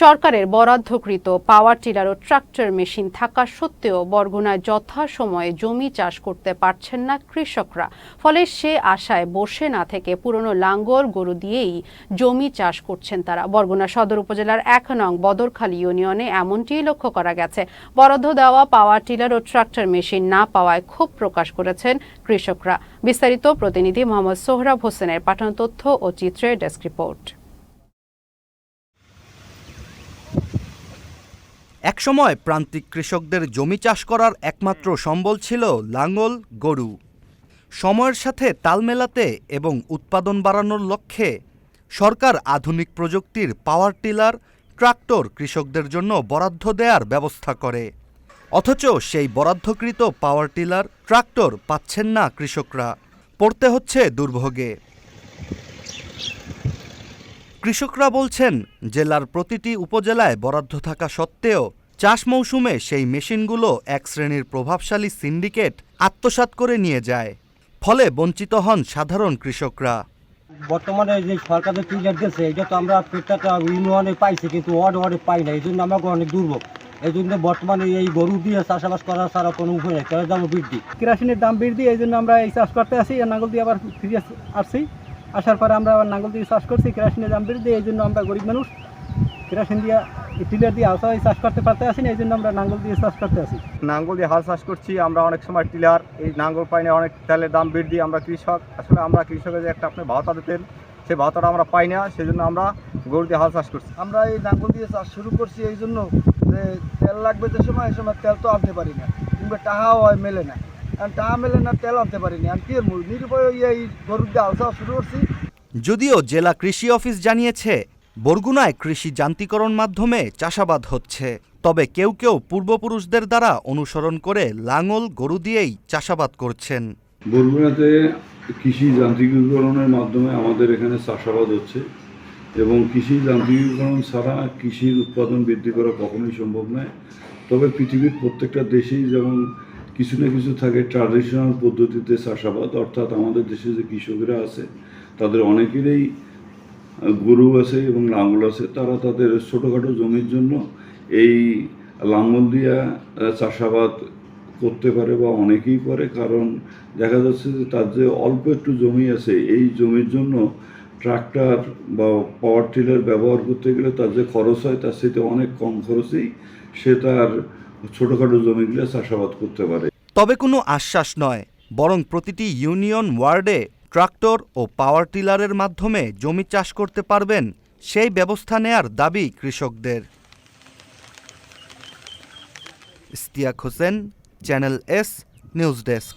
সরকারের বরাদ্দকৃত power tiller ও ট্রাক্টর মেশিন থাকা সত্ত্বেও বরগুনায় যথাসময়ে জমি চাষ করতে পারছেন না কৃষকরা। ফলে সে আশায় বসে না থেকে পুরনো লাঙ্গল গরু দিয়েই জমি চাষ করছেন তারা। বরগুনা সদর উপজেলার এক নং বদরখালী ইউনিয়নে এমনটিই লক্ষ্য করা গেছে। বরাদ্দ দেওয়া পাওয়ার টিলার ও ট্রাক্টর মেশিন না পাওয়ায় ক্ষোভ প্রকাশ করেছেন কৃষকরা। বিস্তারিত প্রতিনিধি মোহাম্মদ সোহরাব হোসেনের পাঠানো তথ্য ও চিত্রের ডেস্ক রিপোর্ট। একসময় প্রান্তিক কৃষকদের জমি চাষ করার একমাত্র সম্বল ছিল লাঙ্গল গরু। সময়ের সাথে তাল মেলাতে এবং উৎপাদন বাড়ানোর লক্ষ্যে সরকার আধুনিক প্রযুক্তির পাওয়ার টিলার ট্রাক্টর কৃষকদের জন্য বরাদ্দ দেওয়ার ব্যবস্থা করে। অথচ সেই বরাদ্দকৃত পাওয়ার টিলার ট্রাক্টর পাচ্ছেন না কৃষকরা। পড়তে হচ্ছে দুর্ভোগে। কৃষকরা বলছেন জেলার প্রতিটি উপজেলায় বরাদ্দ থাকা সত্ত্বেও চাষ মৌসুমে সেই মেশিনগুলো এক শ্রেণির প্রভাবশালী সিন্ডিকেট আত্মসাৎ করে নিয়ে যায়। ফলে বঞ্চিত হন সাধারণ কৃষকরা। বর্তমানে যে সরকারের টিলার দিয়েছে এটা তো আমরা প্রত্যেকটা ইউনিয়নে পাইছি কিন্তু ওয়ার্ড ওয়ার্ডে পাই না এই জন্য আমাকে অনেক দুর্ভোগ। এই জন্য বর্তমানে এই গরু দিয়ে চাষাবাস করা ছাড়া কোনো উপায় নেই। দামও বৃদ্ধি। কেরাসিনের দাম বৃদ্ধি এই জন্য আমরা এই চাষ করতে আসি আর নাঙ্গল দিয়ে আবার ফিরে আস- আসছি আসার পরে আমরা আবার নাঙ্গল দিয়ে চাষ করছি কেরাসিনের দাম বৃদ্ধি এই জন্য আমরা গরিব মানুষ। কেরাসিন দিয়ে টিলার দিয়ে হাল আওসা চাষ করতে পারতে আসি না এই জন্য আমরা নাঙ্গল দিয়ে চাষ করতে আসি। নাঙ্গল দিয়ে হাল চাষ করছি আমরা অনেক সময় টিলার এই নাঙ্গল পাই না অনেক তেলের দাম বৃদ্ধি আমরা কৃষক। আসলে আমরা কৃষকের যে একটা আপনি ভাতা দিতেন সেই ভাতাটা আমরা পাই না সেই জন্য আমরা গরু দিয়ে হাল চাষ করছি। আমরা এই নাঙ্গল দিয়ে চাষ শুরু করছি এই জন্য যে তেল লাগবে যে সময় এই সময় তেল তো আনতে পারি না কিংবা টাকাও হয় মেলে না। টাকা মেলে না তেল আনতে পারি না আর কি করব? নিরুপায় এই গরুর দিয়ে আলসা শুরু করছি। যদিও জেলা কৃষি অফিস জানিয়েছে বরগুনায় কৃষি যান্ত্রিকরণ মাধ্যমে চাষাবাদ হচ্ছে। তবে কেউ কেউ পূর্বপুরুষদের দ্বারা অনুসরণ করে লাঙল গরু দিয়েই চাষাবাদ করছেন। বরগুনাতে কৃষি যান্ত্রিকীকরণের মাধ্যমে আমাদের এখানে চাষাবাদ হচ্ছে এবং কৃষি যান্ত্রিকীকরণ ছাড়া কৃষির উৎপাদন বৃদ্ধি করা কখনোই সম্ভব নয়। তবে পৃথিবীর প্রত্যেকটা দেশেই যেমন কিছু না কিছু থাকে ট্রাডিশনাল পদ্ধতিতে চাষাবাদ, অর্থাৎ আমাদের দেশে যে কৃষকেরা আছে, তাদের অনেকেরই গরু আছে এবং লাঙ্গল আছে। তারা তাদের ছোটোখাটো জমির জন্য এই লাঙ্গল দিয়া চাষাবাদ করতে পারে বা অনেকেই করে। কারণ দেখা যাচ্ছে যে তার যে অল্প একটু জমি আছে, এই জমির জন্য ট্রাক্টর বা পাওয়ার টিলার ব্যবহার করতে গেলে তার যে খরচ হয়, তার সাথে অনেক কম খরচেই সে তার ছোটোখাটো জমিগুলো চাষাবাদ করতে পারে। তবে কোনো আশ্বাস নয়, বরং প্রতিটি ইউনিয়ন ওয়ার্ডে ট্রাক্টর ও পাওয়ার টিলারের মাধ্যমে জমি চাষ করতে পারবেন, সেই ব্যবস্থা নেয়ার দাবি কৃষকদের। Istiaque Hossain, channel S, news desk.